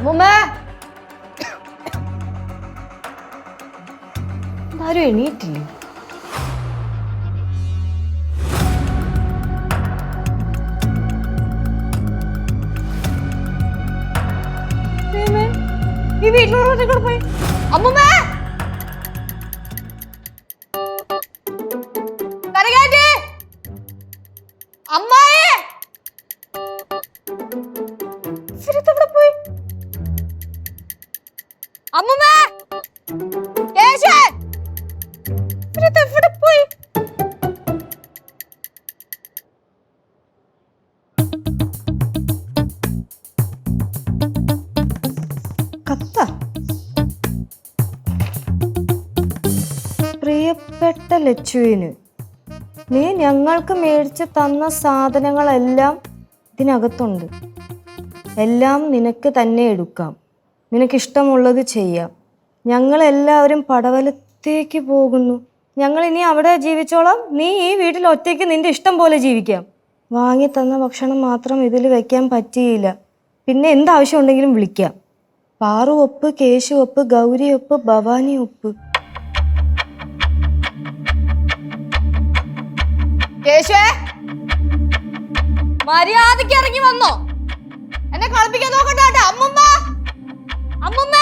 അമ്മൂമ്മേ ആരും എണീറ്റില്ലേ? ഈ വീട്ടിലുള്ള കൂടെ പോയി. അമ്മൂമ്മേ. അമ്മായേ. പോയി? അമ്മുമ്മേ! ഇവരിതെവിടെ പോയി. കത്ത. പ്രിയപ്പെട്ട ലച്ചുവിന് നീ ഞങ്ങൾക്ക് മേടിച്ച് തന്ന സാധനങ്ങളെല്ലാം ഇതിനകത്തുണ്ട്. എല്ലാം നിനക്ക് തന്നെ എടുക്കാം. നിനക്കിഷ്ടമുള്ളത് ചെയ്യാം. ഞങ്ങളെല്ലാവരും പടവലത്തേക്ക് പോകുന്നു. ഞങ്ങൾ ഇനി അവിടെ ജീവിച്ചോളാം. നീ ഈ വീട്ടിൽ ഒറ്റയ്ക്ക് നിന്റെ ഇഷ്ടം പോലെ ജീവിക്കാം. വാങ്ങി തന്ന ഭക്ഷണം മാത്രം ഇതിൽ വെക്കാൻ പറ്റിയില്ല. പിന്നെ എന്താവശ്യം ഉണ്ടെങ്കിലും വിളിക്കാം. പാറു ഒപ്പ് കേശു ഒപ്പ് ഗൗരി ഒപ്പ് ഭവാനി ഒപ്പ്. മര്യാദയ്ക്ക് ഇറങ്ങി വന്നോ. എന്നെ കളിപ്പിക്കാൻ നോക്കട്ടെ കേട്ടോ അമ്മുമ്മ. അമ്മുമ്മ!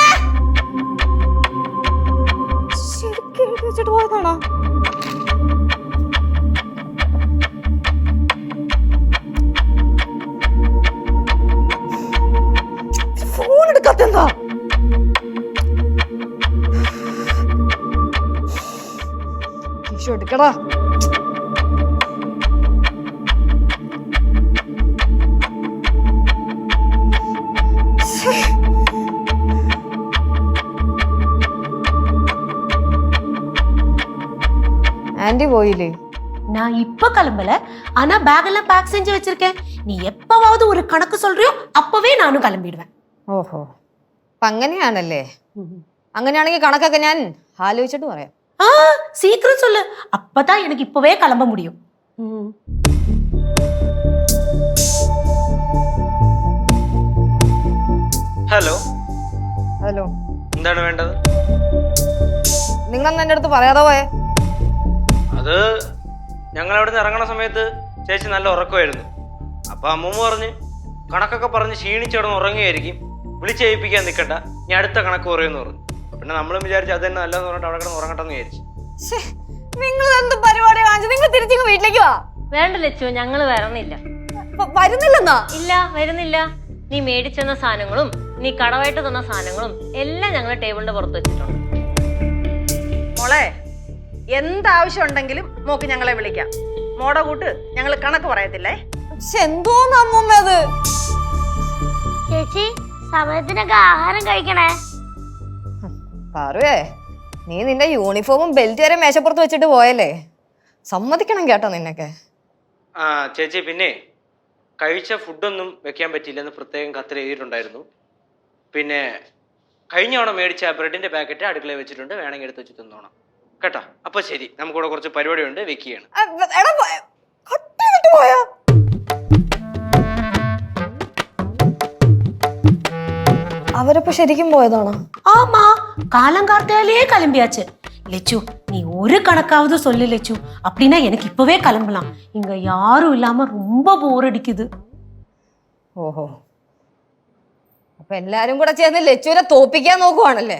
ശരിക്കും വെച്ചിട്ട് പോയതാണോ? എടുക്കടാ. ஆண்டி போயிலே நான் இப்ப கிளம்பல ஆனா பேக் எல்லாம் பேக் செஞ்சு வச்சிருக்கேன் நீ எப்பவாவது ஒரு கணக்கு சொல்றியோ அப்பவே நானும் கிளம்பிடுவேன் ഓഹോ അപ്പൊ അങ്ങനെയാണല്ലേ അങ്ങനെയാണെങ്കിൽ കണക്കൊക്കെ ഞാൻ ആലോചിച്ചിട്ട് പറയാം ஆ சீக்கிரம் சொல்லு அப்பதான் எனக்கு இப்பவே கிளம்ப முடியும் ம். ഹലോ ഹലോ എന്താണ് വേണ്ടത് നിങ്ങൾ എൻ്റെ അടുത്ത് പറയാതെ പോയേ അത് ഞങ്ങൾ അവിടെ നിന്ന് ഇറങ്ങണ സമയത്ത് ചേച്ചി നല്ല ഉറക്കമായിരുന്നു. അപ്പൊ അമ്മൂമ്മ പറഞ്ഞ് കണക്കൊക്കെ പറഞ്ഞ് ക്ഷീണിച്ചവിടെ ഉറങ്ങുകയായിരിക്കും വിളിച്ചേൽപ്പിക്കാൻ നിൽക്കണ്ട ഞാൻ അടുത്ത കണക്ക് പറയുമെന്ന് പറഞ്ഞു. പിന്നെ നമ്മളും വിചാരിച്ചു അത് തന്നെ നല്ലതെന്ന് പറഞ്ഞിട്ട് അവിടെ കിടന്ന് ഉറങ്ങട്ടെന്ന് വിചാരിച്ചു. നിങ്ങൾ എന്ത് പരിപാടി കാണിച്ചു നിങ്ങൾ തിരിച്ചു വീട്ടിലേക്ക് വാ. വേണ്ട ലച്ചു ഞങ്ങൾ വരണില്ല. വരുന്നില്ലെന്നാ? ഇല്ല വരുന്നില്ല. നീ മേടിച്ചെന്ന സാധനങ്ങളും നീ കടവായിട്ട് തന്ന സാധനങ്ങളും എല്ലാം ഞങ്ങൾ ടേബിളിന്റെ പുറത്ത് വെച്ചിട്ടുണ്ട്. മോളെ എന്താവശ്യം ഉണ്ടെങ്കിലും മോക്ക് ഞങ്ങളെ വിളിക്കാം. മോടെ കൂട്ട് ഞങ്ങൾ കണക്ക് പറയത്തില്ലേ? എന്തോ എന്തോന്ന് അമ്മൂമ്മ ചേച്ചി സമയത്തിനൊക്കെ ആഹാരം കഴിക്കണേ. പാറുവേ നീ നിന്റെ യൂണിഫോമും ബെൽറ്റ് വരെ മേശപ്പുറത്ത് വെച്ചിട്ട് പോയല്ലേ? സമ്മതിക്കണം കേട്ടോ നിന്നൊക്കെ ആ ചേച്ചി പിന്നെ കഴിച്ച ഫുഡൊന്നും വെക്കാൻ പറ്റിയില്ലെന്ന് പ്രത്യേകം കത്തിൽ എഴുതിയിട്ടുണ്ടായിരുന്നു. പിന്നെ കഴിഞ്ഞ തവണ മേടിച്ച ബ്രെഡിന്റെ പാക്കറ്റ് അടുക്കളയിൽ വെച്ചിട്ടുണ്ട്. വേണമെങ്കിൽ എടുത്ത് വെച്ച് തിന്നോണം. കേട്ടോ അപ്പോൾ ശരി നമുക്കിവിടെ കുറച്ച് പരിപാടിയുണ്ട് വെക്കുകയാണ് ആ, എടാ പോയ- കട്ട് ചെയ്തിട്ട് പോയാ അവരപ്പോ ശരിക്കും പോയതാണോ ஆமா காலங்கார்த்தாலே கிளம்பியாச்சு லெச்சு நீ ஒரு கணக்காவது சொல்லு லெச்சு அப்படின்னா எனக்கு இப்பவே கிளம்பலாம் இங்க யாரும் இல்லாம ரொம்ப போர் அடிக்குது ഓഹോ അപ്പൊ എല്ലാരും കൂടെ ചേർന്ന് ലച്ചുവിനെ തോപ്പിക്കാൻ നോക്കുവാണല്ലേ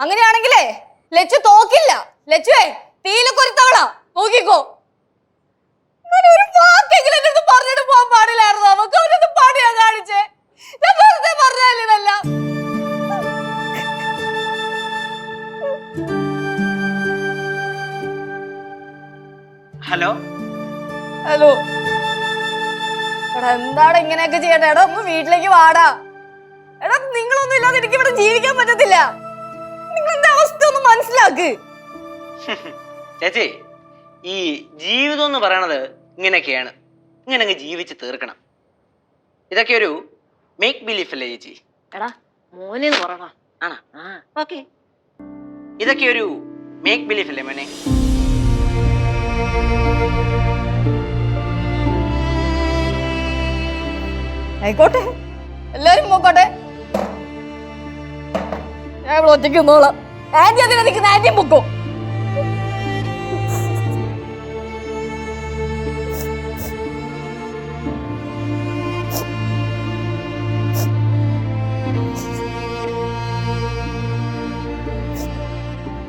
അങ്ങനെയാണെങ്കിലേ ലച്ചു തോക്കില്ല. ലച്ചുവേ തീയിലൊരുത്തവളാ നോക്കിക്കോ. ഞാൻ ഒരു വാക്കെങ്കിലും എന്റെ അടുത്ത് പറഞ്ഞിട്ട് പോകാൻ പാടില്ലായിരുന്നു. അവക്ക് അവരൊന്ന് പാടിയാ കാണിച്ചേ. ഞാൻ വെറുതെ പറഞ്ഞാലേ ഇതെല്ലാം ഹലോ? ഹലോ. എടാ എന്താണ് ഇങ്ങനെയൊക്കെ ചെയ്യട്ടെ എടാ ഒന്ന് വീട്ടിലേക്ക് വാടാ. എടാ നിങ്ങളൊന്നും ഇല്ലാതെ എനിക്ക് ഇവിടെ ജീവിക്കാൻ പറ്റത്തില്ല. എന്റെ അവസ്ഥ ഒന്ന് മനസ്സിലാക്ക്? ചേച്ചി ഈ ജീവിതം എന്ന് പറയണത് ഇങ്ങനെയൊക്കെയാണ്. ഇങ്ങനെ അങ്ങ് ജീവിച്ച് തീർക്കണം. ഇതൊക്കെ ഒരു മേക്ക് ബിലീഫ് അല്ലേ ചേച്ചി? എടാ മോനെ പറടാ ആണോ? ഓക്കെ. ഇതൊക്കെ ഒരു മേക്ക് ബിലീഫ് അല്ലേ മോനെ? ആയിക്കോട്ടെ. എല്ലാരും പോക്കോട്ടെ. ഒറ്റയ്ക്ക് നിന്നോളാം. ആന്റി അതിനെ നിൽക്കുന്ന ആന്റിയും പൊക്കോ.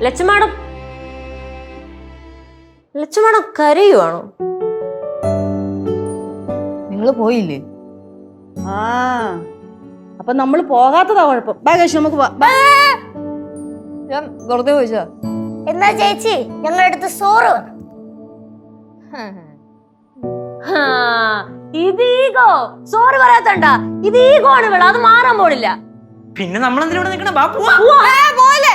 ലച്ചുമാടം. ലച്ചുമാടം കരയുവാണോ? നിങ്ങൾ പോയില്ലേ? ആ അപ്പൊ നമ്മൾ പോകാത്തതാ കുഴപ്പം. ബാഗേഷ് നമുക്ക് പോവാം. ഞാൻ വെറുതെ ചോദിച്ചാ എന്നാ ചേച്ചി ഞങ്ങളുടെ അടുത്ത് സോറ് ഇത് ഈഗോ. സോറി പറയാത്തണ്ട ഇത് ഈഗോ ആണ് ഇവിടെ അത് മാറാൻ പോണില്ല. പിന്നെ നമ്മൾ എന്തിനാ ഇവിടെ നിൽക്കണേ ബാ പോലെ.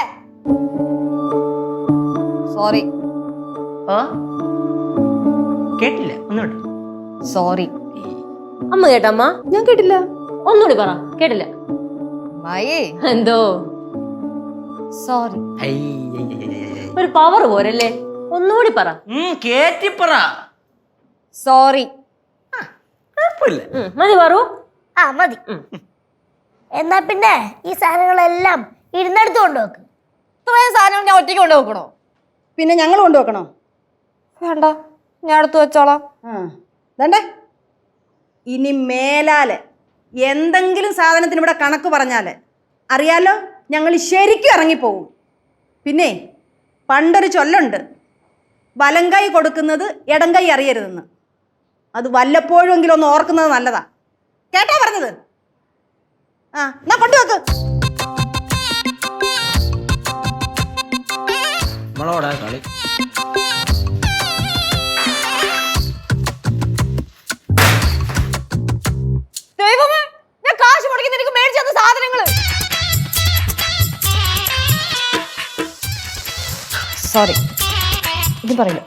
സോറി. ആ? കേട്ടില്ല ഒന്നുകൂടെ. സോറി. അമ്മ കേട്ടമ്മ ഞാൻ കേട്ടില്ല. ഒന്നുകൂടി പറ കേട്ടില്ല. എന്തോ? സോറി. ഒരു പവർ പോരല്ലേ? ഒന്നുകൂടി പറ. കേറ്റി കേറ്റിപ്പറ സോറി മതി പറു ആ മതി. എന്നാ പിന്നെ ഈ സാധനങ്ങളെല്ലാം ഇരുന്നെടുത്ത് കൊണ്ടുവെക്ക്. ഇത്രയും സാധനങ്ങൾ ഞാൻ ഒറ്റയ്ക്ക് കൊണ്ടുവെക്കണോ? പിന്നെ ഞങ്ങൾ കൊണ്ടുവെക്കണോ? വേണ്ട. ഞാൻ അടുത്ത് വെച്ചോളാം. വേണ്ടേ? ഇനി മേലാൽ. എന്തെങ്കിലും സാധനത്തിന് ഇവിടെ കണക്ക് പറഞ്ഞാൽ. അറിയാലോ? ഞങ്ങൾ ശരിക്കും ഇറങ്ങിപ്പോവും പിന്നെ പണ്ടൊരു ചൊല്ലുണ്ട്. വലം കൈ കൊടുക്കുന്നത് ഇടം കൈ അറിയരുതെന്ന്. അത് വല്ലപ്പോഴുമെങ്കിലും ഒന്ന് ഓർക്കുന്നത് നല്ലതാ. കേട്ടോ പറഞ്ഞത്? ആ എന്നാ കൊണ്ടുവെക്ക്. നമ്മളോടാ കളി. സോറി ഇത് പറയില്ല